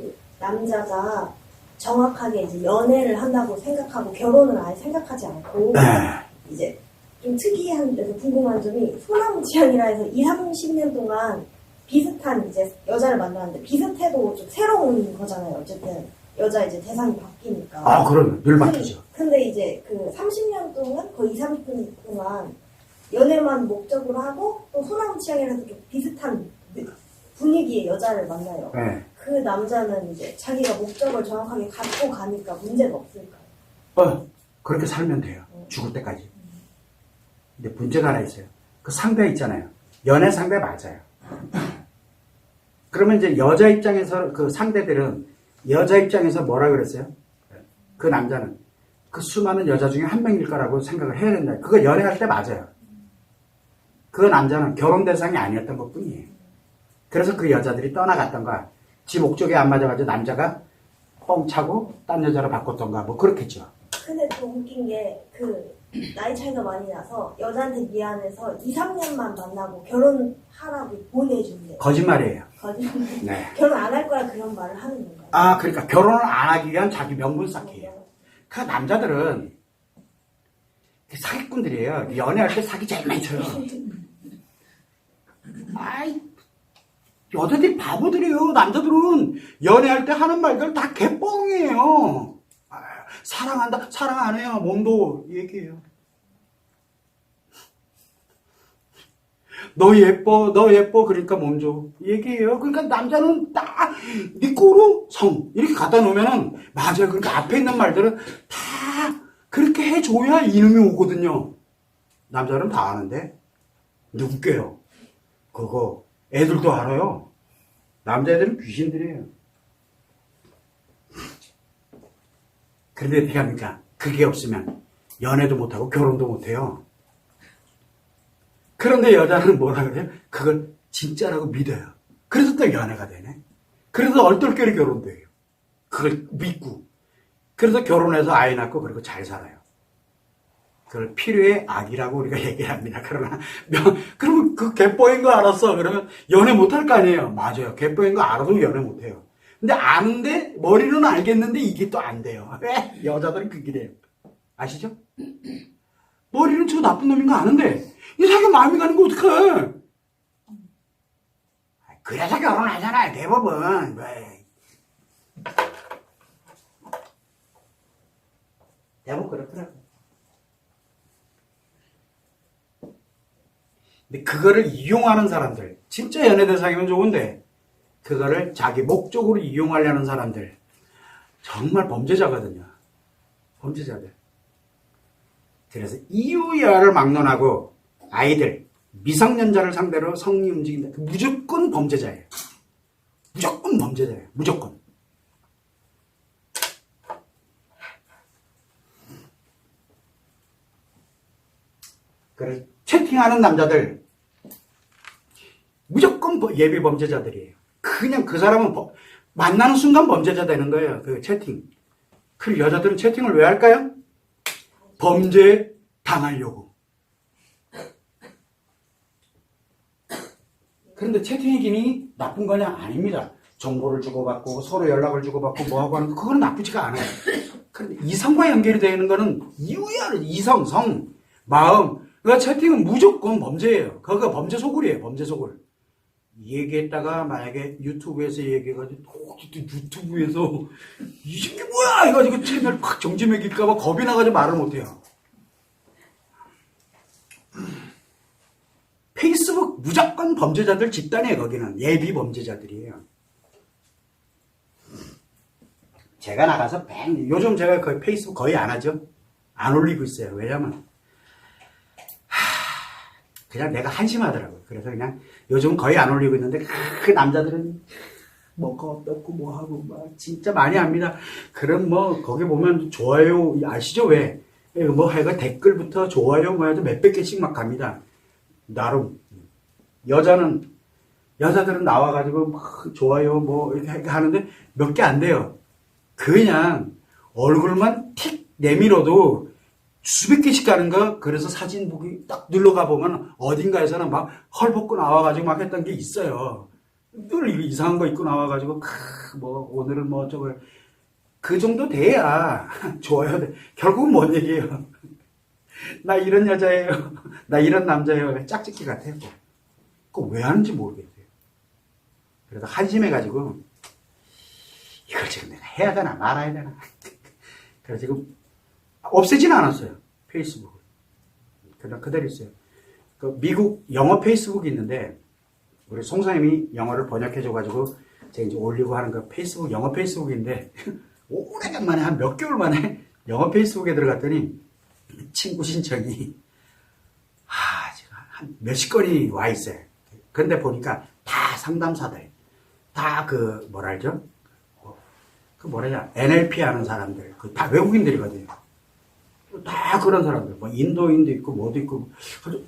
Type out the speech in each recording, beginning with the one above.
그 남자가 정확하게 이제 연애를 한다고 생각하고 결혼을 아예 생각하지 않고 네. 이제 좀 특이한 데서 궁금한 점이 소나무 취향이라 해서 2, 30년 동안 비슷한 이제 여자를 만나는데 비슷해도 좀 새로운 거잖아요. 어쨌든 여자 이제 대상이 바뀌니까. 아, 그럼 늘 바뀌죠. 근데 이제 그 30년 동안 거의 2, 30분 동안 연애만 목적으로 하고 또 소나무 취향이라서 좀 비슷한 분위기의 여자를 만나요. 네. 그 남자는 이제 자기가 목적을 정확하게 갖고 가니까 문제가 없을까요? 어, 그렇게 살면 돼요. 죽을 때까지. 근데 문제가 하나 있어요. 그 상대 있잖아요. 연애 상대 맞아요. 그러면 이제 여자 입장에서 그 상대들은 여자 입장에서 뭐라 그랬어요? 그 남자는 그 수많은 여자 중에 한 명일 거라고 생각을 해야 된다. 그거 연애할 때 맞아요. 그 남자는 결혼 대상이 아니었던 것 뿐이에요. 그래서 그 여자들이 떠나갔던가, 지 목적에 안 맞아가지고 남자가 뻥 차고 딴 여자로 바꿨던가, 뭐 그렇겠죠. 근데 또 웃긴 게 그 나이 차이가 많이 나서 여자한테 미안해서 2, 3년만 만나고 결혼하라고 보내준대. 거짓말이에요. 거짓말. 네. 결혼 안 할 거라 그런 말을 하는 건가요? 아, 그러니까 결혼을 안 하기 위한 자기 명분 쌓기예요. 그 남자들은 사기꾼들이에요. 연애할 때 사기 제일 많이 쳐요. 아이, 여자들이 바보들이에요. 남자들은 연애할 때 하는 말들 다 개뻥이에요. 아, 사랑한다, 사랑 안 해요. 몸도 얘기해요. 너 예뻐, 너 예뻐, 그러니까 몸 줘. 얘기해요. 그러니까 남자는 딱, 네 꼬로 성. 이렇게 갖다 놓으면은, 맞아요. 그러니까 앞에 있는 말들은 다 그렇게 해줘야 이놈이 오거든요. 남자는 다 아는데, 누구게요? 그거, 애들도 알아요. 남자애들은 귀신들이에요. 그런데 어떻게 합니까? 그게 없으면 연애도 못하고 결혼도 못해요. 그런데 여자는 뭐라 그래요? 그걸 진짜라고 믿어요. 그래서 또 연애가 되네. 그래서 얼떨결에 결혼돼요. 그걸 믿고. 그래서 결혼해서 아이 낳고 그리고 잘 살아요. 그걸 필요의 악이라고 우리가 얘기를 합니다. 그러나, 명- 그러면 그 개뽀인 거 알았어. 그러면 연애 못할 거 아니에요. 맞아요. 개뽀인 거 알아도 연애 못 해요. 근데 아는데, 머리는 알겠는데 이게 또 안 돼요. 왜? 여자들은 그 길이에요. 아시죠? 머리는 저 나쁜 놈인 거 아는데, 이 자기 마음이 가는 거 어떡해? 그래서 결혼하잖아요, 대부분. 왜? 대부분 그렇더라고. 근데 그거를 이용하는 사람들, 진짜 연애 대상이면 좋은데, 그거를 자기 목적으로 이용하려는 사람들, 정말 범죄자거든요. 범죄자들. 그래서 이유야를 막론하고 아이들, 미성년자를 상대로 성이 움직인다. 그 무조건 범죄자예요. 무조건 범죄자예요. 무조건. 그래서 채팅하는 남자들 무조건 버- 예비 범죄자들이에요. 그냥 그 사람은 버- 만나는 순간 범죄자 되는 거예요. 그 채팅. 그 여자들은 채팅을 왜 할까요? 범죄 당하려고. 그런데 채팅의 기능이 나쁜 거냐? 아닙니다. 정보를 주고받고 서로 연락을 주고받고 뭐하고 하는 거 그거는 나쁘지가 않아요. 그런데 이성과 연결이 되는 거는 이유야 이성, 성, 마음. 그 채팅은 무조건 범죄예요. 그거 범죄 소굴이에요. 범죄 소굴. 얘기했다가 만약에 유튜브에서 얘기해가지고 또 유튜브에서 이 새끼 뭐야 해가지고 채널 확 정지 매길까봐 겁이 나가지고 말을 못해요. 페이스북 무조건 범죄자들 집단이에요 거기는 예비 범죄자들이에요. 제가 나가서 뱅 요즘 제가 거의 페이스북 거의 안 하죠. 안 올리고 있어요. 왜냐면 하, 그냥 내가 한심하더라고요. 그래서 그냥 요즘 거의 안 올리고 있는데 그 남자들은 뭐가 어떻고 뭐 하고 막 진짜 많이 합니다. 그럼 뭐 거기 보면 좋아요 아시죠 왜? 예, 뭐 하여간 댓글부터 좋아요 뭐 해도 몇백 개씩 막 갑니다. 나름 여자는 여자들은 나와가지고 막 좋아요 뭐 이렇게 하는데 몇 개 안 돼요. 그냥 얼굴만 틱 내밀어도 수백 개씩 가는 거 그래서 사진 보기 딱 눌러가 보면 어딘가에서는 막 헐벗고 나와가지고 막 했던 게 있어요. 늘 이상한 거 입고 나와가지고 크, 뭐 오늘은 뭐 저걸 그 정도 돼야 좋아요. 결국은 뭔 얘기예요? 나 이런 여자예요. 나 이런 남자예요. 짝짓기 같아요. 그거 왜 하는지 모르겠어요. 그래서 한심해가지고 이걸 지금 내가 해야 되나 말아야 되나. 그래서 지금 없애진 않았어요. 페이스북을. 그냥 그대로 있어요. 그 미국 영어 페이스북이 있는데 우리 송사님이 영어를 번역해줘가지고 제가 이제 올리고 하는 그 페이스북 영어 페이스북인데 오래간만에 한 몇 개월 만에 영어 페이스북에 들어갔더니 친구 신청이 하 지금 한 몇십 건이 와 있어요. 근데 보니까 다 상담사들, 다 그 뭐랄죠? 그 뭐라냐 NLP 하는 사람들, 그 다 외국인들이거든요. 다 그런 사람들, 뭐 인도인도 있고 뭐도 있고,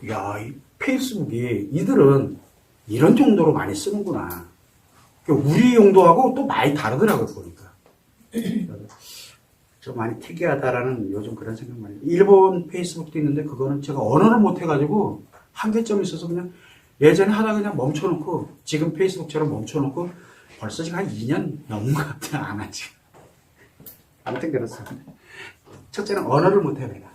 야, 이 페이스북이 이들은 이런 정도로 많이 쓰는구나. 그러니까 우리 용도하고 또 많이 다르더라고요, 보니까. 좀 많이 특이하다라는 요즘 그런 생각 많이. 일본 페이스북도 있는데 그거는 제가 언어를 못해가지고 한계점이 있어서 그냥 예전에 하다 그냥 멈춰놓고 지금 페이스북처럼 멈춰놓고 벌써 지금 한 2년 넘은 것 같아요, 안 하지. 아무튼 그렇습니다. 첫째는 언어를 못해요, 내가.